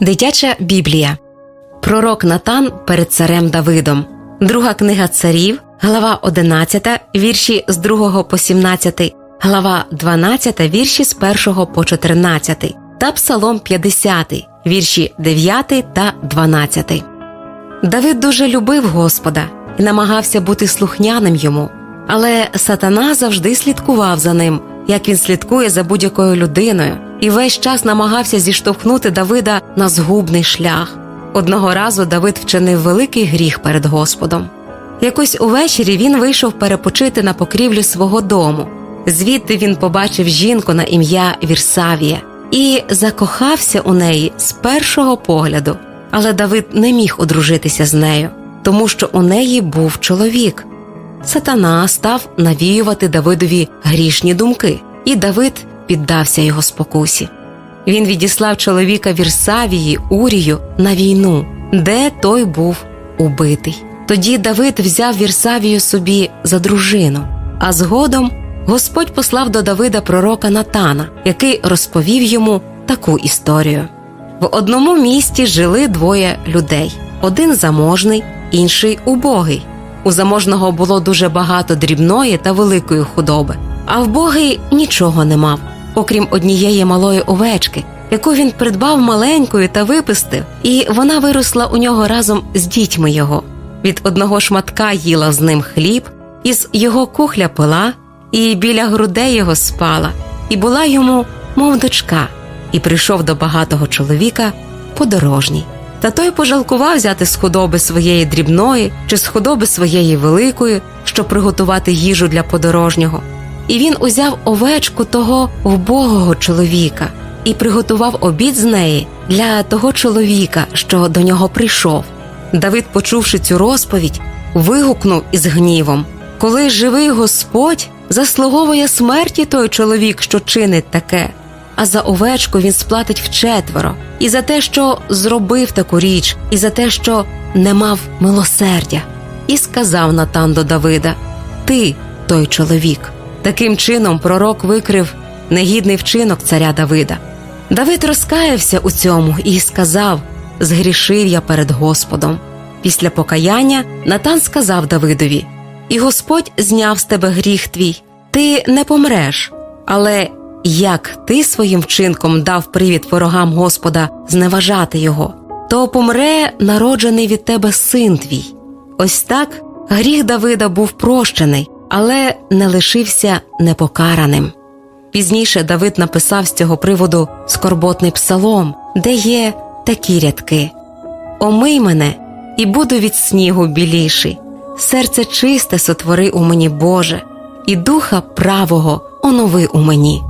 Дитяча Біблія. Пророк Натан перед царем Давидом. Друга книга царів, глава 11, вірші з 2 по 17, глава 12, вірші з 1 по 14 та Псалом 50, вірші 9 та 12. Давид дуже любив Господа і намагався бути слухняним йому, але сатана завжди слідкував за ним, як він слідкує за будь-якою людиною, і весь час намагався зіштовхнути Давида на згубний шлях. Одного разу Давид вчинив великий гріх перед Господом. Якось увечері він вийшов перепочити на покрівлю свого дому. Звідти він побачив жінку на ім'я Вірсавія і закохався у неї з першого погляду. Але Давид не міг одружитися з нею, тому що у неї був чоловік. Сатана став навіювати Давидові грішні думки, і Давид піддався його спокусі. Він відіслав чоловіка Вірсавії Урію на війну, де той був убитий. Тоді Давид взяв Вірсавію собі за дружину, а згодом Господь послав до Давида пророка Натана, який розповів йому таку історію. В одному місті жили двоє людей: один заможний, інший убогий. У заможного було дуже багато дрібної та великої худоби, а вбогий нічого не мав, окрім однієї малої овечки, яку він придбав маленькою та випустив, і вона виросла у нього разом з дітьми його. Від одного шматка їла з ним хліб, із його кухля пила, і біля грудей його спала, і була йому, мов дочка, і прийшов до багатого чоловіка подорожній. Та той пожалкував взяти з худоби своєї дрібної чи з худоби своєї великої, щоб приготувати їжу для подорожнього. І він узяв овечку того вбогого чоловіка і приготував обід з неї для того чоловіка, що до нього прийшов. Давид, почувши цю розповідь, вигукнув із гнівом Коли живий Господь заслуговує смерті той чоловік, що чинить таке, а за овечку він сплатить вчетверо, і за те, що зробив таку річ, і за те, що не мав милосердя. І сказав Натан до Давида: Ти той чоловік. Таким чином пророк викрив негідний вчинок царя Давида. Давид розкаявся у цьому і сказав: Згрішив я перед Господом. Після покаяння Натан сказав Давидові: І Господь зняв з тебе гріх твій, ти не помреш, але як ти своїм вчинком дав привід ворогам Господа зневажати його, то помре народжений від тебе син твій. Ось так гріх Давида був прощений, але не лишився непокараним. Пізніше Давид написав з цього приводу скорботний псалом, де є такі рядки: Омий мене, і буду від снігу біліший, серце чисте сотвори у мені Боже, і духа правого онови у мені.